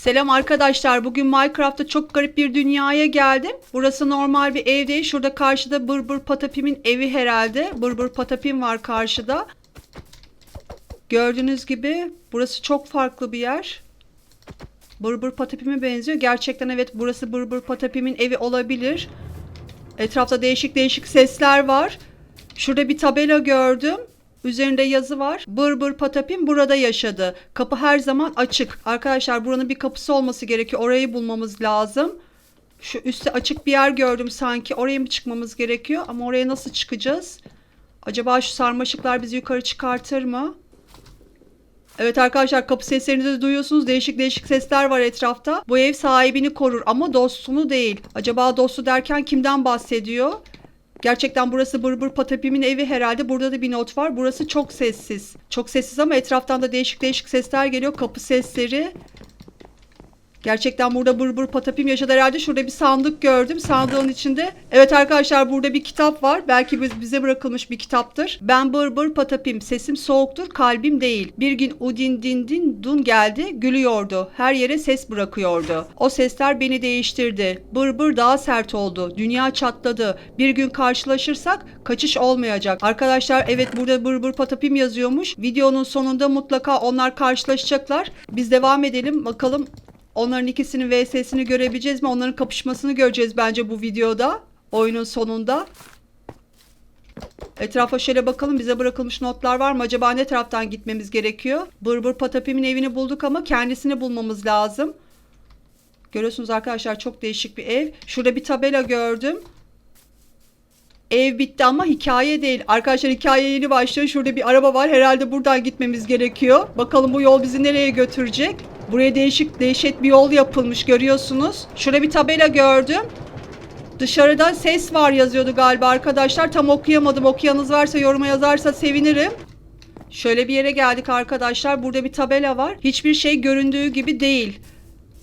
Selam arkadaşlar. Bugün Minecraft'ta çok garip bir dünyaya geldim. Burası normal bir ev değil. Şurada karşıda Bır Bır Patapim'in evi herhalde. Bır Bır Patapim var karşıda. Gördüğünüz gibi burası çok farklı bir yer. Bır Bır Patapim'e benziyor. Gerçekten evet burası Bır Bır Patapim'in evi olabilir. Etrafta değişik değişik sesler var. Şurada bir tabela gördüm. Üzerinde yazı var. Bır bır patapim burada yaşadı. Kapı her zaman açık. Arkadaşlar buranın bir kapısı olması gerekiyor. Orayı bulmamız lazım. Şu üstte açık bir yer gördüm sanki. Oraya mı çıkmamız gerekiyor? Ama oraya nasıl çıkacağız? Acaba şu sarmaşıklar bizi yukarı çıkartır mı? Evet arkadaşlar kapı seslerini de duyuyorsunuz. Değişik değişik sesler var etrafta. Bu ev sahibini korur ama dostunu değil. Acaba dostu derken kimden bahsediyor? Gerçekten burası Bır Bır Patapim'in evi herhalde. Burada da bir not var. Burası çok sessiz. Çok sessiz ama etraftan da değişik değişik sesler geliyor. Kapı sesleri. Gerçekten burada Bır Bır Patapim yaşadı herhalde. Şurada bir sandık gördüm. Sandığın içinde. Evet arkadaşlar burada bir kitap var. Belki biz- bize bırakılmış bir kitaptır. Ben Bır Bır Patapim. Sesim soğuktur, kalbim değil. Bir gün Udin Din Din Dun geldi, gülüyordu. Her yere ses bırakıyordu. O sesler beni değiştirdi. Bır Bır daha sert oldu. Dünya çatladı. Bir gün karşılaşırsak kaçış olmayacak. Arkadaşlar evet burada Bır Bır Patapim yazıyormuş. Videonun sonunda mutlaka onlar karşılaşacaklar. Biz devam edelim. Bakalım Onların ikisinin VS'sini görebileceğiz mi? Onların kapışmasını göreceğiz bence bu videoda. Oyunun sonunda. Etrafa şöyle bakalım bize bırakılmış notlar var mı? Acaba ne taraftan gitmemiz gerekiyor? Bır Bır Patapim'in evini bulduk ama kendisini bulmamız lazım. Görüyorsunuz arkadaşlar çok değişik bir ev. Şurada bir tabela gördüm. Ev bitti ama hikaye değil. Arkadaşlar hikaye yeni başlıyor. Şurada bir araba var. Herhalde buradan gitmemiz gerekiyor. Bakalım bu yol bizi nereye götürecek? Buraya değişik değişik bir yol yapılmış görüyorsunuz. Şurada bir tabela gördüm. Dışarıda ses var yazıyordu galiba arkadaşlar. Tam okuyamadım. Okuyanız varsa yoruma yazarsa sevinirim. Şöyle bir yere geldik arkadaşlar. Burada bir tabela var. Hiçbir şey göründüğü gibi değil.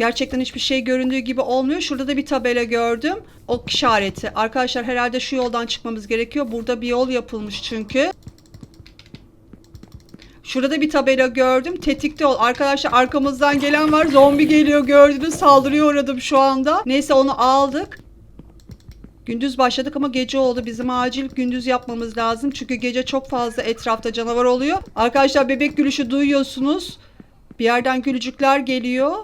Gerçekten hiçbir şey göründüğü gibi olmuyor. Şurada da bir tabela gördüm. Ok işareti. Arkadaşlar herhalde şu yoldan çıkmamız gerekiyor. Burada bir yol yapılmış çünkü. Şurada bir tabela gördüm. Tetikte ol. Arkadaşlar arkamızdan gelen var. Zombi geliyor gördünüz. Saldırıyor uğradım şu anda. Neyse onu aldık. Gündüz başladık ama gece oldu. Bizim acil gündüz yapmamız lazım. Çünkü gece çok fazla etrafta canavar oluyor. Arkadaşlar bebek gülüşü duyuyorsunuz. Bir yerden gülücükler geliyor.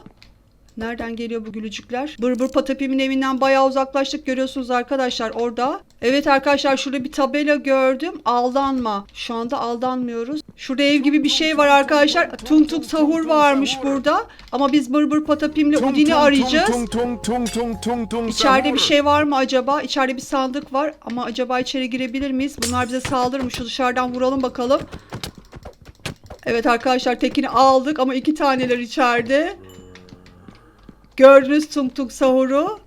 Nereden geliyor bu gülücükler? Bır bır patapim'in evinden bayağı uzaklaştık görüyorsunuz arkadaşlar orada. Evet arkadaşlar şurada bir tabela gördüm. Aldanma. Şu anda aldanmıyoruz. Şurada ev gibi bir şey var arkadaşlar. Tung sahur varmış burada. Ama biz bır bır patapim'le Udin'i arayacağız. İçeride bir şey var mı acaba? İçeride bir sandık var ama acaba içeri girebilir miyiz? Bunlar bize saldırmış. Şu dışarıdan vuralım bakalım. Evet arkadaşlar tekini aldık ama iki taneler içeride. Gördünüz tung sahuru.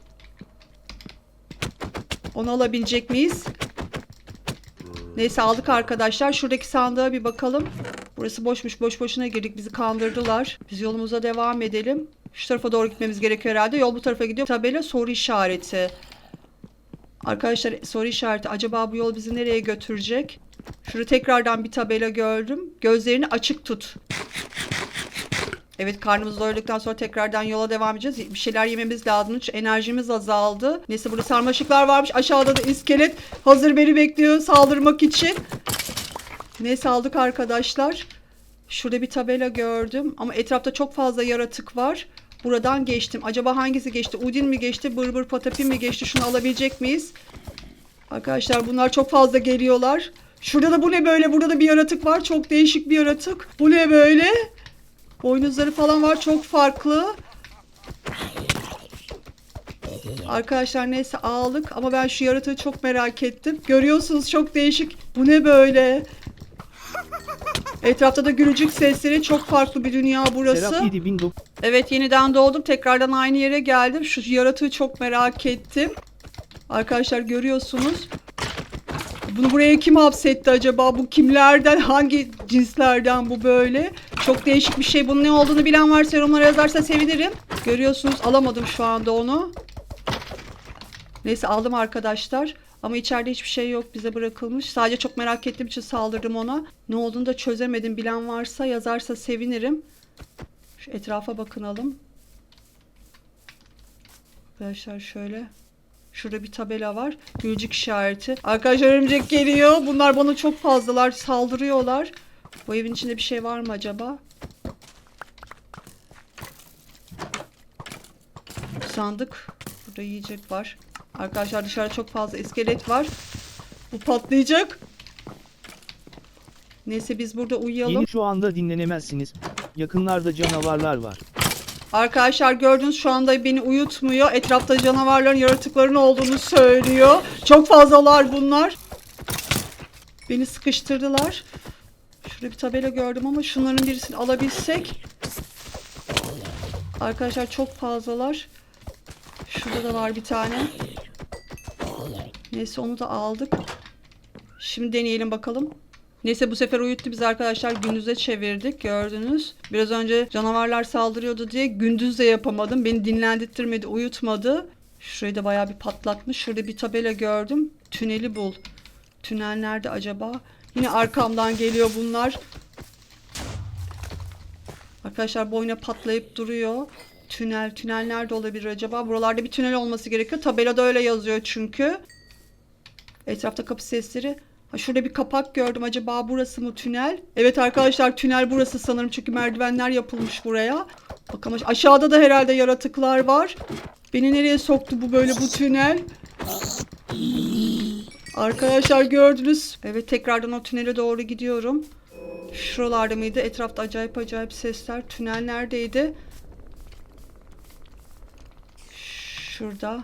Onu alabilecek miyiz? Neyse aldık arkadaşlar. Şuradaki sandığa bir bakalım. Burası boşmuş. Boş boşuna girdik. Bizi kandırdılar. Biz yolumuza devam edelim. Şu tarafa doğru gitmemiz gerekiyor herhalde. Yol bu tarafa gidiyor. Tabela soru işareti. Arkadaşlar soru işareti. Acaba bu yol bizi nereye götürecek? Şurada tekrardan bir tabela gördüm. Gözlerini açık tut. Evet karnımız doyurduktan sonra tekrardan yola devam edeceğiz. Bir şeyler yememiz lazım. Çünkü enerjimiz azaldı. Neyse burada sarmaşıklar varmış. Aşağıda da iskelet hazır beni bekliyor saldırmak için. Neyse aldık arkadaşlar. Şurada bir tabela gördüm. Ama etrafta çok fazla yaratık var. Buradan geçtim. Acaba hangisi geçti? Udin mi geçti? Bır bır patapim mi geçti? Şunu alabilecek miyiz? Arkadaşlar bunlar çok fazla geliyorlar. Şurada da bu ne böyle? Burada da bir yaratık var. Çok değişik bir yaratık. Bu ne böyle? Boynuzları falan var. Çok farklı. Arkadaşlar neyse aldık ama ben şu yaratığı çok merak ettim. Görüyorsunuz çok değişik. Bu ne böyle? Etrafta da gülücük sesleri çok farklı bir dünya burası. Serap 7000 Evet yeniden doğdum. Tekrardan aynı yere geldim. Şu yaratığı çok merak ettim. Arkadaşlar görüyorsunuz. Bunu buraya kim hapsetti acaba? Bu kimlerden? Hangi cinslerden bu böyle? Çok değişik bir şey. Bunun ne olduğunu bilen varsa yorumlara yazarsa sevinirim. Görüyorsunuz alamadım şu anda onu. Neyse aldım arkadaşlar. Ama içeride hiçbir şey yok bize bırakılmış. Sadece çok merak ettiğim için saldırdım ona. Ne olduğunu da çözemedim. Bilen varsa yazarsa sevinirim. Şu etrafa bakınalım. Arkadaşlar şöyle. Şurada bir tabela var. Gülcük işareti. Arkadaşlar örümcek geliyor. Bunlar bana çok fazlalar. Saldırıyorlar. Bu evin içinde bir şey var mı acaba? Sandık. Burada yiyecek var. Arkadaşlar dışarıda çok fazla iskelet var. Bu patlayacak. Neyse biz burada uyuyalım. Yeni şu anda dinlenemezsiniz. Yakınlarda canavarlar var. Arkadaşlar gördünüz şu anda beni uyutmuyor. Etrafta canavarların, yaratıkların olduğunu söylüyor. Çok fazlalar bunlar. Beni sıkıştırdılar. Şurada bir tabela gördüm ama şunların birisini alabilsek. Arkadaşlar çok fazlalar. Şurada da var bir tane. Neyse onu da aldık. Şimdi deneyelim bakalım. Neyse bu sefer uyuttu biz arkadaşlar gündüze çevirdik gördünüz. Biraz önce canavarlar saldırıyordu diye gündüz de yapamadım. Beni dinlendirtmedi uyutmadı. Şurayı da bayağı bir patlatmış. Şurada bir tabela gördüm. Tüneli bul. Tünel nerede acaba? Yine arkamdan geliyor bunlar. Arkadaşlar boyuna patlayıp duruyor. Tünel, tünel nerede olabilir acaba? Buralarda bir tünel olması gerekiyor. Tabelada öyle yazıyor çünkü. Etrafta kapı sesleri. Ha, şurada bir kapak gördüm. Acaba burası mı tünel? Evet arkadaşlar tünel burası sanırım. Çünkü merdivenler yapılmış buraya. Bakalım aşağıda da herhalde yaratıklar var. Beni nereye soktu bu böyle bu tünel? Arkadaşlar gördünüz. Evet tekrardan o tünele doğru gidiyorum. Şuralarda mıydı? Etrafta acayip acayip sesler. Tünel neredeydi? Şurada.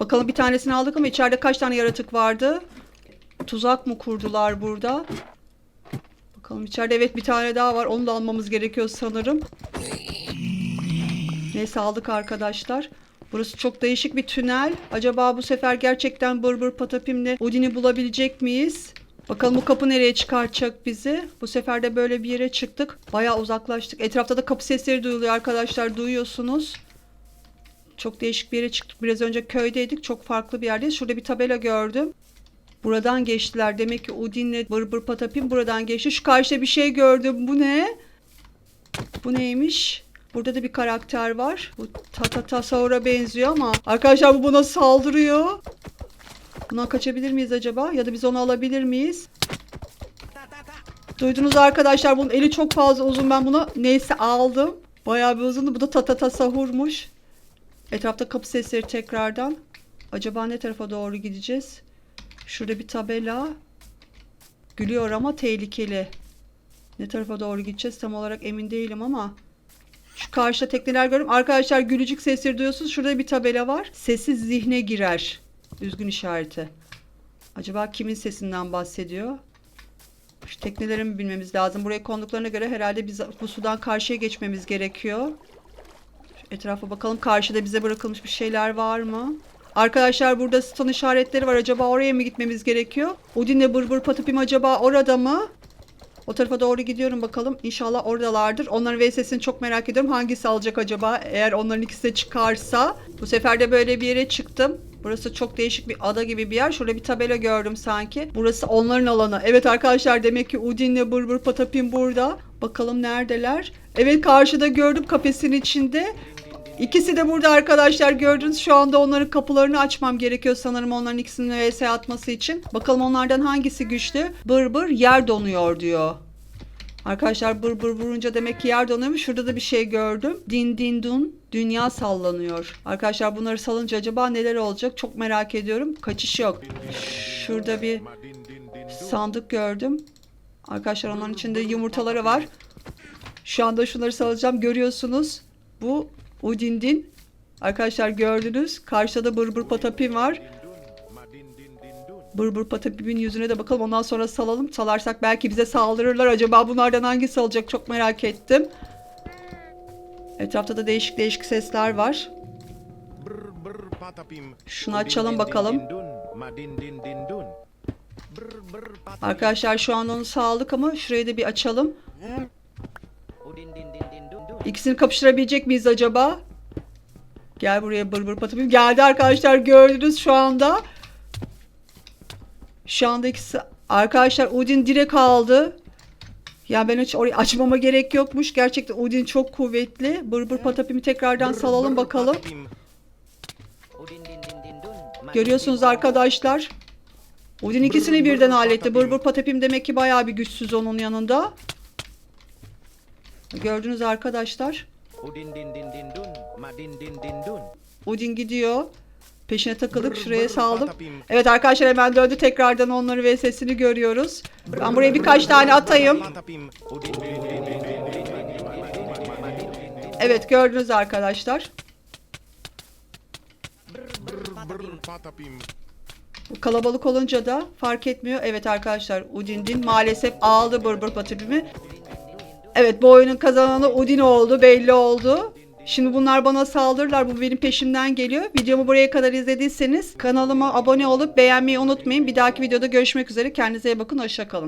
Bakalım bir tanesini aldık ama içeride kaç tane yaratık vardı? Tuzak mı kurdular burada? Bakalım içeride evet bir tane daha var. Onu da almamız gerekiyor sanırım. Neyse aldık arkadaşlar. Burası çok değişik bir tünel. Acaba bu sefer gerçekten Bır Bır Patapim'le Odin'i bulabilecek miyiz? Bakalım bu kapı nereye çıkartacak bizi? Bu sefer de böyle bir yere çıktık. Bayağı uzaklaştık. Etrafta da kapı sesleri duyuluyor arkadaşlar. Duyuyorsunuz. Çok değişik bir yere çıktık. Biraz önce köydeydik. Çok farklı bir yerdeyiz. Şurada bir tabela gördüm. Buradan geçtiler. Demek ki Udin'le Bır Bır Patapim buradan geçti. Şu karşıda bir şey gördüm. Bu ne? Bu neymiş? Burada da bir karakter var. Bu Tata Tasaur'a benziyor ama arkadaşlar bu buna saldırıyor. Buna kaçabilir miyiz acaba? Ya da biz onu alabilir miyiz? Duydunuz arkadaşlar bunun eli çok fazla uzun. Ben bunu neyse aldım. Bayağı bir uzundu. Bu da Tata Tasahur'muş. Etrafta kapı sesleri tekrardan. Acaba ne tarafa doğru gideceğiz? Şurada bir tabela. Gülüyor ama tehlikeli. Ne tarafa doğru gideceğiz tam olarak emin değilim ama. Şu karşıda tekneler görüyorum. Arkadaşlar gülücük sesleri duyuyorsunuz. Şurada bir tabela var. Sessiz zihne girer. Üzgün işareti. Acaba kimin sesinden bahsediyor? Şu tekneleri mi bilmemiz lazım? Buraya konduklarına göre herhalde biz bu sudan karşıya geçmemiz gerekiyor. Şu etrafa bakalım. Karşıda bize bırakılmış bir şeyler var mı? Arkadaşlar burada stun işaretleri var. Acaba oraya mı gitmemiz gerekiyor? Udin'le Bırbır Patapim acaba orada mı? O tarafa doğru gidiyorum bakalım. İnşallah oradalardır. Onların VS'sini çok merak ediyorum. Hangisi alacak acaba? Eğer onların ikisi de çıkarsa. Bu sefer de böyle bir yere çıktım. Burası çok değişik bir ada gibi bir yer. Şurada bir tabela gördüm sanki. Burası onların alanı. Evet arkadaşlar demek ki Udin'le Bırbır Patapim burada. Bakalım neredeler? Evet karşıda gördüm kafesin içinde. İkisi de burada arkadaşlar gördünüz. Şu anda onların kapılarını açmam gerekiyor sanırım onların ikisinin vs atması için. Bakalım onlardan hangisi güçlü? Bır bır yer donuyor diyor. Arkadaşlar bır bır vurunca demek ki yer donuyormuş. Şurada da bir şey gördüm. Din din dun. Dünya sallanıyor. Arkadaşlar bunları salınca acaba neler olacak? Çok merak ediyorum. Kaçış yok. Şurada bir sandık gördüm. Arkadaşlar onların içinde yumurtaları var. Şu anda şunları salacağım. Görüyorsunuz. Bu Udindin. Arkadaşlar gördünüz. Karşıda da Bırbır Patapim var. Bırbır Patapim'in yüzüne de bakalım. Ondan sonra salalım. Salarsak belki bize saldırırlar. Acaba bunlardan hangisi alacak çok merak ettim. Etrafta da değişik değişik sesler var. Şunu açalım bakalım. Arkadaşlar şu an onu sağladık ama şurayı da bir açalım. İkisini kapıştırabilecek miyiz acaba? Gel buraya bır bır patapim. Geldi arkadaşlar gördünüz şu anda. Şu anda ikisi arkadaşlar Udin direkt aldı. Ya ben hiç orayı açmama gerek yokmuş. Gerçekten Udin çok kuvvetli. Bır bır patapimi tekrardan salalım bakalım. Görüyorsunuz arkadaşlar. Odin ikisini birden halletti. Burbur Patapim demek ki bayağı bir güçsüz onun yanında. Gördünüz arkadaşlar. Udin din din din dun, ma din din din dun. Odin gidiyor. Peşine takılıp Brr, şuraya saldım. Evet arkadaşlar hemen döndü tekrardan onları ve sesini görüyoruz. Ben buraya birkaç tane atayım. Evet gördünüz arkadaşlar. Bu Kalabalık olunca da fark etmiyor. Evet arkadaşlar Udin'din maalesef aldı Burbur Patipimi. Evet bu oyunun kazananı Udin oldu belli oldu. Şimdi bunlar bana saldırırlar. Bu benim peşimden geliyor. Videomu buraya kadar izlediyseniz kanalıma abone olup beğenmeyi unutmayın. Bir dahaki videoda görüşmek üzere. Kendinize iyi bakın. Hoşça kalın.